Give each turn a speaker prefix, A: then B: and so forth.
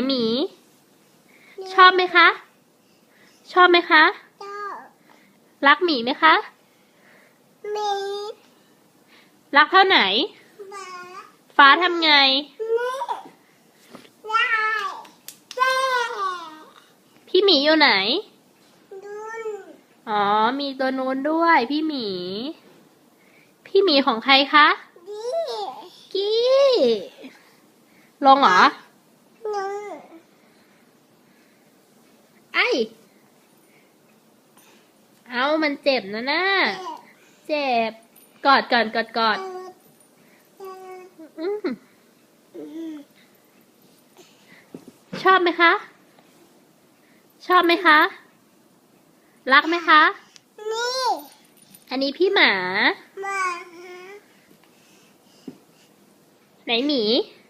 A: นหมี ชอบไหมคะ ชอบไหมคะ
B: เจ้า
A: รักหมีไหมคะ
B: มี
A: รักเท่าไหน
B: หมา
A: ฟ้าทำไง
B: นี่ได้แม่
A: พี่หมีอยู่ไหน
B: ดุน
A: อ๋อ มีตัวนู้นด้วย พี่หมี พี่หมีของใครคะ
B: ดี
A: กี้ ลงเหรอ
B: นุ่น
A: ไอ เอามันเจ็บนะน่าเจ็บ กอดก่อนกอดกอดอืมชอบไหมคะ ชอบไหมคะ รักไหมคะ
B: นี่
A: อันนี้พี่หมา
B: หมา
A: ไหนหมี
B: ห